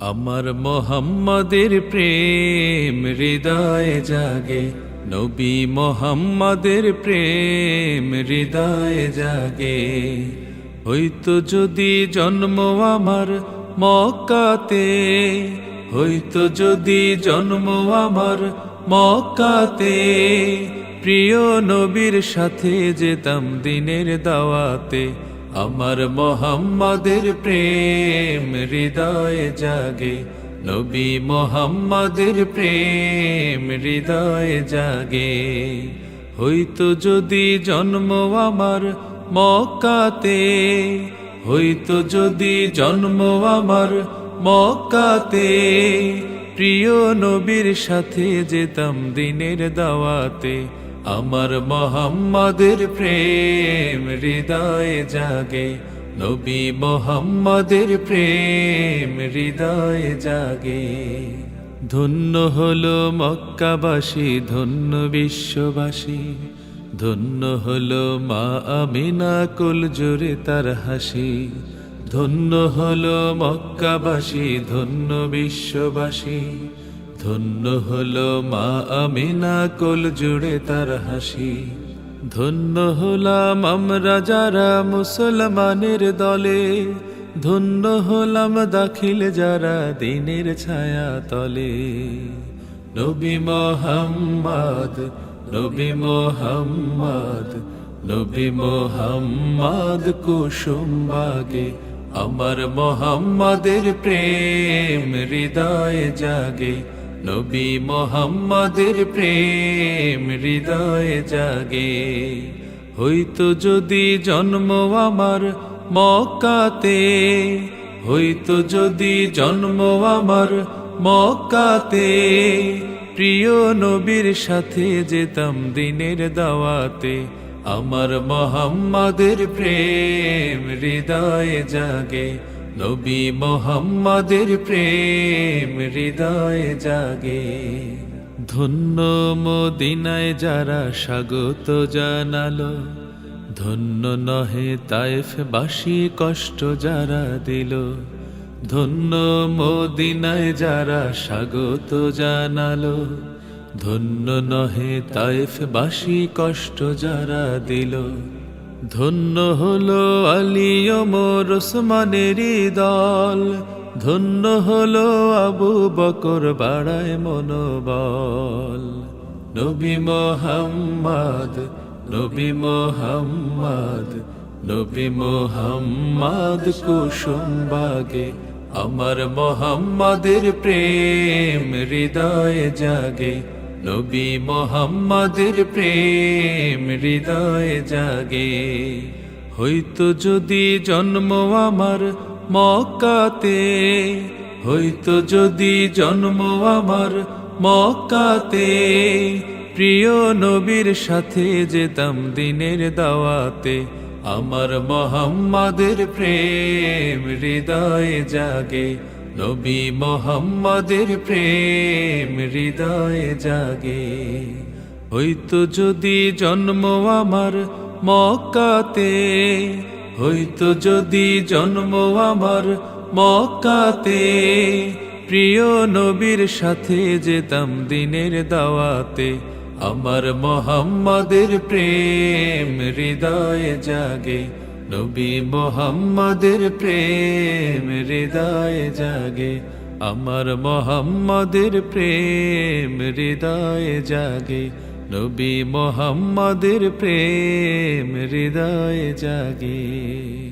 আমার মোহাম্মদের প্রেম হৃদয়ে জাগে, নবী মোহাম্মদের প্রেম হৃদয়ে জাগে। হইতো যদি জন্ম আমার মক্কাতে হইতো যদি জন্ম আমার মক্কাতে, প্রিয় নবীর সাথে যেতাম দিনের দাওয়াতে আমার মোহাম্মদের প্রেম হৃদয়ে জাগে। নবী মোহাম্মদের প্রেম হৃদয়ে জাগে। হইতো যদি জন্ম আমার মক্কাতে হইতো যদি জন্ম আমার মক্কাতে, প্রিয় নবীর সাথে যেতাম দিনের দাওয়াতে। আমার মোহাম্মদের প্রেম হৃদয়ে জাগে। নবী মোহাম্মদের প্রেম হৃদয়ে জাগে। ধন্য হলো মক্কাবাসী, ধন্য বিশ্ববাসী। ধন্য হলো মা আমিনা কুল জোরে তার হাসি। ধন্য হলো মক্কাবাসী, ধন্য বিশ্ববাসী। ধন্য হলো মা আমিনা, কোল জুড়ে তার হাসি। ধন্য হলাম আমরা যারা মুসলমানের দলে। ধন্য হলাম দাখিল যারা দিনের ছায়া তলে। নবী মোহাম্মদ নবী মোহাম্মদ নবী মোহাম্মদ কুসুম বাগে। আমার মোহাম্মদের প্রেম হৃদয়ে জাগে। নবী মোহাম্মদের প্রেম হৃদয়ে জাগে। হইতো যদি জন্ম আমার মক্কাতে হইতো যদি জন্ম আমার মক্কাতে, প্রিয় নবীর সাথে যেতাম দিনের দাওয়াতে, আমার মোহাম্মদের প্রেম হৃদয়ে জাগে। নবী মোহাম্মদের প্রেম হৃদয়ে জাগে। ধন্য মদিনায় যারা স্বাগত জানালো, ধন্য নহে তাইফ বাসি কষ্ট যারা দিল। ধন্য মদিনায় যারা স্বাগত জানালো, ধন্য নহে তাইফ বাসি কষ্ট যারা দিল। ধন্য হলো আলিয়মর ওসমানেরই দল। ধন্য হলো আবু বকর বাড়ায় মনোবল। নবী মোহাম্মদ নবী মোহাম্মদ নবী মোহাম্মদ কুসুম বাগে। আমার মোহাম্মদের প্রেম হৃদয়ে জাগে। নবী মোহাম্মদের প্রেম হৃদয়ে জাগে। হইতো যদি জন্ম আমার মক্কাতে হইতো যদি জন্ম আমার মক্কাতে, প্রিয় নবীর সাথে যেতাম দিনের দাওয়াতে, আমার মোহাম্মদের প্রেম হৃদয়ে জাগে। নবী মোহাম্মদের প্রেম হৃদয়ে জাগে। হইতো যদি জন্ম আমার মক্কাতে হইতো যদি জন্ম আমার মক্কাতে। প্রিয় নবীর সাথে যেতাম দিনের দাওয়াতে, আমার মোহাম্মদের প্রেম হৃদয়ে জাগে। নবী মোহাম্মদের প্রেম হৃদয় জাগে, আমার মোহাম্মদের প্রেম হৃদয় জাগে, নবী মোহাম্মদের প্রেম হৃদয় জাগে।